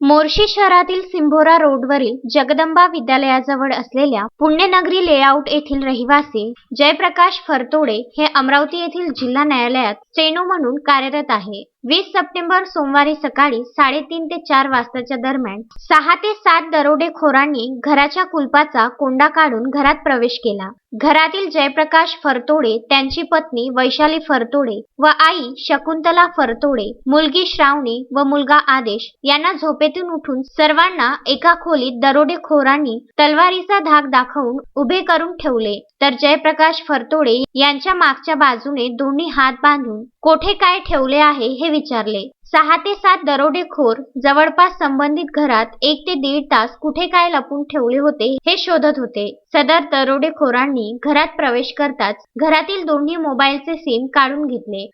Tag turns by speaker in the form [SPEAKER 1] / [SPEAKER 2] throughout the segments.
[SPEAKER 1] मोर्शी शहरातील सिंभोरा रोडवरील जगदंबा विद्यालयाजवळ असलेल्या पुण्यनगरी लेआउट येथील रहिवासी जयप्रकाश फरतोडे हे अमरावती येथील जिल्हा न्यायालयात सेनू म्हणून कार्यरत आहे. वीस सप्टेंबर सोमवारी सकाळी साडेतीन ते चार वाजताच्या दरम्यान सहा ते सात दरोडेखोरांनी घराच्या कुलपाचा कोंडा काढून घरात प्रवेश केला. घरातील जयप्रकाश फरतोडे त्यांची पत्नी वैशाली फरतोडे व आई शकुंतला फरतोडे मुलगी श्रावणी व मुलगा आदेश यांना झोपेतून उठून सर्वांना एका खोलीत दरोडेखोरांनी तलवारीचा धाक दाखवून उभे करून ठेवले. तर जयप्रकाश फरतोडे यांच्या मागच्या बाजूने दोन्ही हात बांधून कोठे काय ठेवले आहे हे विचारले. सहा ते सात दरोडेखोर जवळपास संबंधित घरात एक ते दीड तास कुठे काय लपून ठेवले होते हे शोधत होते. सदर दरोडेखोरांनी घरात प्रवेश करताच घरातील दोन्ही मोबाईलचे सिम काढून घेतले.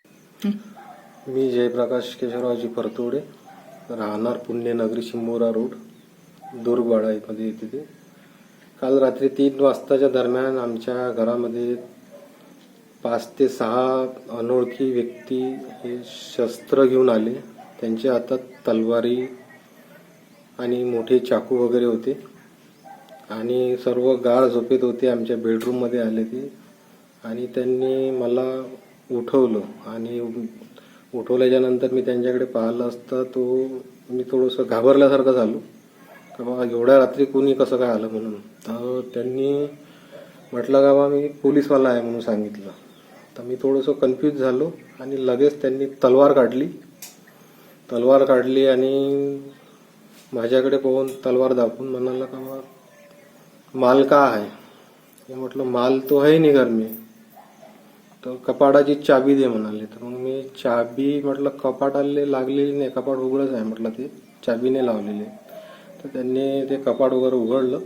[SPEAKER 2] मी जयप्रकाश केशवरावजी परतोडे राहणार पुण्यनगरी शिंबोरा रोड दुर्गवाडा मध्ये तिथे काल रात्री तीन वाजताच्या दरम्यान आमच्या घरामध्ये पाच ते सहा अनोळखी व्यक्ती हे शस्त्र घेऊन आले. त्यांच्या हातात तलवारी आणि मोठे चाकू वगैरे होते. आणि सर्व गाळ झोपेत होते आमच्या बेडरूममध्ये आले ते. आणि त्यांनी मला उठवलं आणि उठवल्याच्या नंतर मी त्यांच्याकडे पाहिलं असता तो मी थोडंसं घाबरल्यासारखं झालो. का बाबा एवढ्या रात्री कोणी कसं काय आलं म्हणून? तर त्यांनी म्हटलं का बा मी पोलीसवाला आहे म्हणून सांगितलं. तर मी थोडंसं कन्फ्यूज झालो आणि लगेच त्यांनी तलवार काढली. तलवार काढली आणि माझ्याकडे पाहून तलवार दाखवून म्हणाला का मग माल का आहे? मी म्हटलं माल तो आहे नाही घर तर कपाडाची चाबी दे म्हणाले. तर मग मी चाबी म्हटलं कपाटाले लागलेली नाही कपाट उघडच आहे म्हटलं ते चाबीने लावलेले. तर त्यांनी ते कपाट वगैरे उघडलं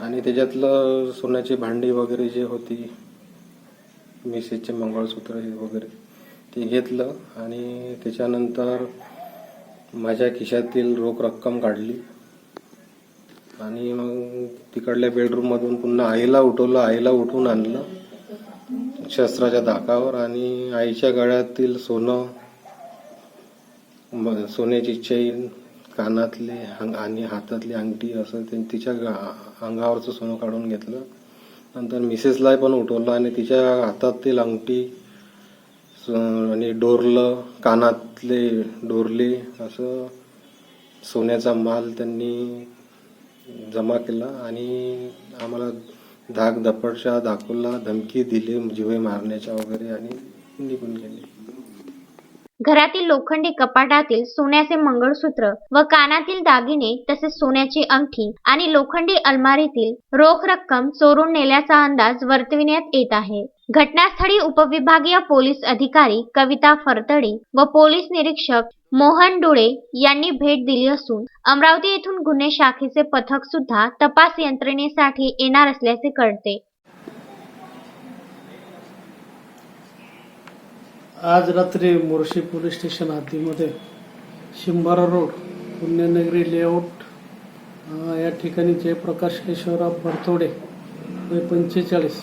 [SPEAKER 2] आणि त्याच्यातलं सोन्याची भांडी वगैरे जे होती मिसेसचे मंगळसूत्र हे वगैरे ते घेतलं आणि त्याच्यानंतर माझ्या खिशातील रोख रक्कम काढली. आणि मग तिकडल्या बेडरूममधून पुन्हा आईला उठवलं. आईला उठून आणलं शस्त्राच्या धाकावर आणि आईच्या गळ्यातील सोनं सोन्याची चैन कानातले आणि हातातली अंगठी असं ते तिच्या अंगावरचं सोनं काढून घेतलं. नंतर मिसेसला पण उठवलं आणि तिच्या हातातील अंगठी स- आणि डोरलं कानातले डोरले असं सोन्याचा माल त्यांनी जमा केला आणि आम्हाला धाक धपडशा दाखवला धमकी दिली जिवे मारण्याच्या वगैरे आणि निघून गेले.
[SPEAKER 1] घरातील लोखंडी कपाटातील सोन्याचे मंगळसूत्र व कानातील दागिने तसेच सोन्याची अंगठी आणि लोखंडी अलमारीतील रोख रक्कम चोरून नेल्याचा अंदाज वर्तविण्यात येत आहे. घटनास्थळी उपविभागीय पोलीस अधिकारी कविता फरतडी व पोलीस निरीक्षक मोहन डुळे यांनी भेट दिली असून अमरावती येथून गुन्हे शाखेचे पथक सुद्धा तपास यंत्रणेसाठी येणार असल्याचे कळते.
[SPEAKER 3] आज रात्री मोर्शी पोलीस स्टेशन हद्दीमध्ये शिंबारा रोड पुण्यनगरी लेआउट या ठिकाणी जयप्रकाश केशवराव भरतोडे वय पंचेचाळीस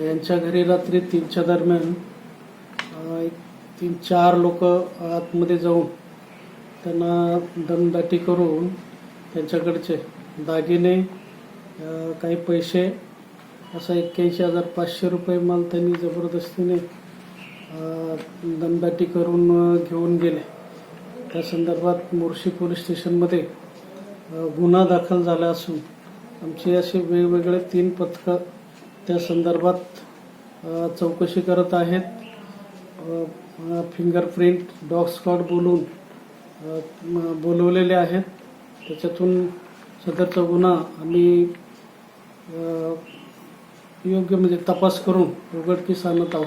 [SPEAKER 3] यांच्या घरी रात्री तीनच्या दरम्यान एक तीन चार लोक आतमध्ये जाऊन त्यांना दमदाटी करून त्यांच्याकडचे दागिने काही पैसे असा एक्क्याऐंशी हजार पाचशे रुपये माल त्यांनी जबरदस्तीने दमदाटी करून घेऊन गेले. त्या संदर्भात मोर्शी पोलीस स्टेशनमध्ये गुन्हा दाखल झाला असून आमची असे वेगवेगळे तीन पथकं त्या संदर्भात चौकशी करत आहेत. फिंगरप्रिंट डॉग स्कॉट बोलून बोलवलेले आहेत. त्याच्यातून सदरचा गुन्हा आम्ही योग्य म्हणजे तपास करून उघडकीस आणत आहोत.